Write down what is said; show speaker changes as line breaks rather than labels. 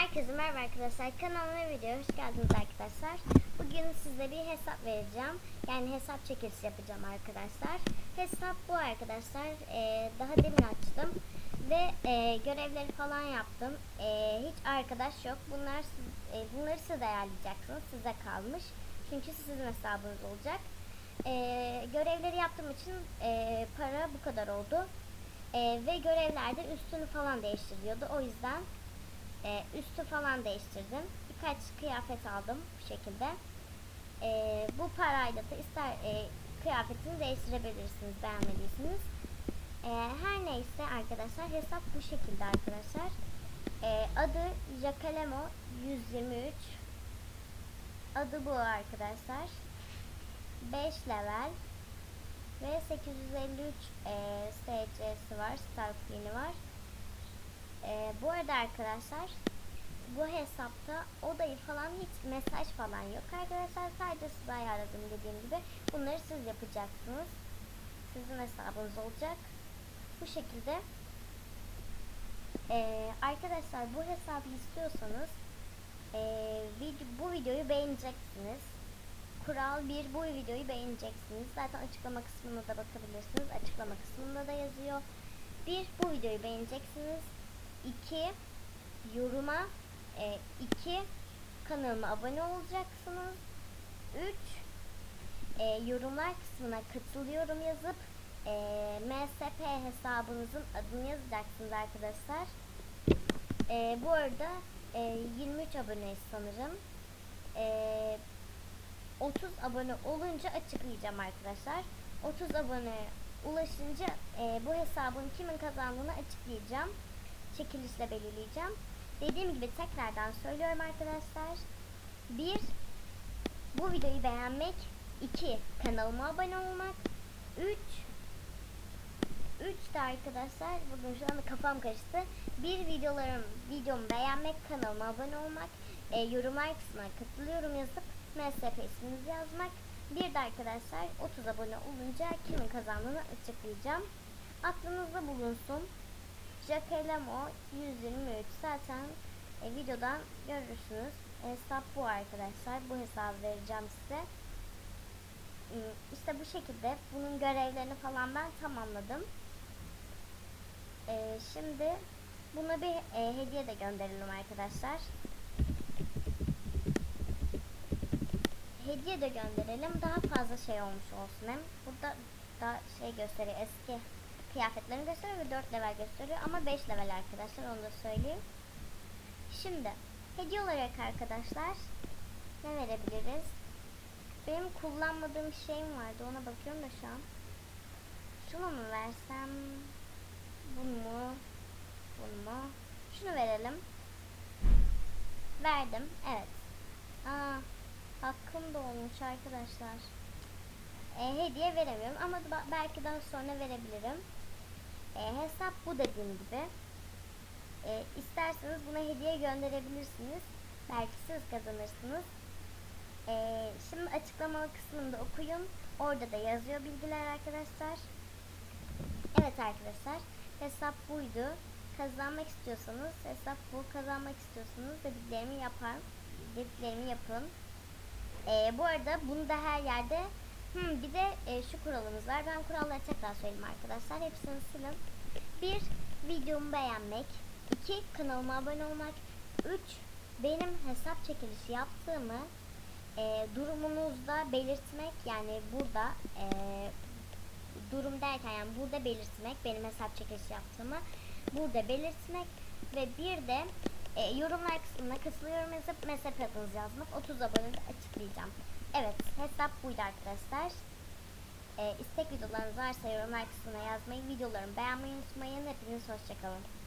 Herkese merhaba arkadaşlar. Kanalıma videoya hoş geldiniz arkadaşlar. Bugün size bir hesap vereceğim. Yani hesap çekilişi yapacağım arkadaşlar. Hesap bu arkadaşlar. Ee, daha demin açtım. Ve e, görevleri falan yaptım. E, hiç arkadaş yok. Bunlar e, Bunları siz ayarlayacaksınız. Size kalmış. Çünkü sizin hesabınız olacak. E, görevleri yaptığım için e, para bu kadar oldu. E, ve görevlerde üstünü falan değiştiriyordu. O yüzden e, üstü falan değiştirdim. Birkaç kıyafet aldım bu şekilde. E, bu parayla da ister e, kıyafetini değiştirebilirsiniz beğenmediyseniz. E, her neyse arkadaşlar hesap bu şekilde arkadaşlar. E, adı Jacalemo 123. Adı bu arkadaşlar. 5 level ve 853 e, SC'si var, Star Queen'i var. Ee, bu arada arkadaşlar bu hesapta odayı falan hiç mesaj falan yok arkadaşlar. Sadece size ayarladım dediğim gibi. Bunları siz yapacaksınız. Sizin hesabınız olacak. Bu şekilde. Ee, arkadaşlar bu hesabı istiyorsanız ee, video, bu videoyu beğeneceksiniz. Kural 1 bu videoyu beğeneceksiniz. Zaten açıklama kısmına da bakabilirsiniz. Açıklama kısmında da yazıyor. Bir bu videoyu beğeneceksiniz 2 yoruma 2 kanalıma abone olacaksınız. 3 yorumlar kısmına katılıyorum yazıp e, MSP hesabınızın adını yazacaksınız arkadaşlar. E, bu arada e, 23 aboneyiz sanırım. E, 30 abone olunca açıklayacağım arkadaşlar. 30 abone ulaşınca e, bu hesabın kimin kazandığını açıklayacağım çekilişle belirleyeceğim. Dediğim gibi tekrardan söylüyorum arkadaşlar. 1. Bu videoyu beğenmek. 2. Kanalıma abone olmak. 3. 3 de arkadaşlar bugün şu anda kafam karıştı. Bir videolarım, videomu beğenmek, kanalıma abone olmak, e, yorumlar kısmına katılıyorum yazıp MSP isminizi yazmak. Bir de arkadaşlar 30 abone olunca kimin kazandığını açıklayacağım. Aklınızda bulunsun. Jacquelemo 123 zaten e, videodan görürsünüz. Hesap bu arkadaşlar. Bu hesabı vereceğim size. Hmm, İşte bu şekilde bunun görevlerini falan ben tamamladım. E, şimdi buna bir e, hediye de gönderelim arkadaşlar. Hediye de gönderelim. Daha fazla şey olmuş olsun hem. Burada da şey gösteriyor eski kıyafetlerini gösteriyor ve 4 level gösteriyor ama 5 level arkadaşlar onu da söyleyeyim. Şimdi hediye olarak arkadaşlar ne verebiliriz? Benim kullanmadığım şeyim vardı ona bakıyorum da şu an. Şunu mu versem? Bunu mu? Bunu mu? Şunu verelim. Verdim. Evet. Aa, hakkım da olmuş arkadaşlar. E, hediye veremiyorum ama belki daha sonra verebilirim. E, hesap bu dediğim gibi. E, isterseniz buna hediye gönderebilirsiniz. Belki siz kazanırsınız. E, şimdi açıklama kısmında okuyun. Orada da yazıyor bilgiler arkadaşlar. Evet arkadaşlar. Hesap buydu. Kazanmak istiyorsanız hesap bu. Kazanmak istiyorsanız dediklerimi yapar. Dediklerimi yapın. E, bu arada bunu da her yerde Hmm, bir de e, şu kuralımız var. Ben kuralları tekrar söyleyeyim arkadaşlar. Hepsini silin. 1. Videomu beğenmek. 2. Kanalıma abone olmak. 3. Benim hesap çekilişi yaptığımı e, durumunuzda belirtmek. Yani burada e, durum derken yani burada belirtmek. Benim hesap çekilişi yaptığımı burada belirtmek. Ve bir de e, yorumlar kısmına katılıyorum yazıp adınızı yazmak. 30 abone açıklayacağım. Evet hesap buydu arkadaşlar. Ee, istek videolarınız varsa yorumlar kısmına yazmayı, videolarımı beğenmeyi unutmayın. Hepiniz hoşçakalın.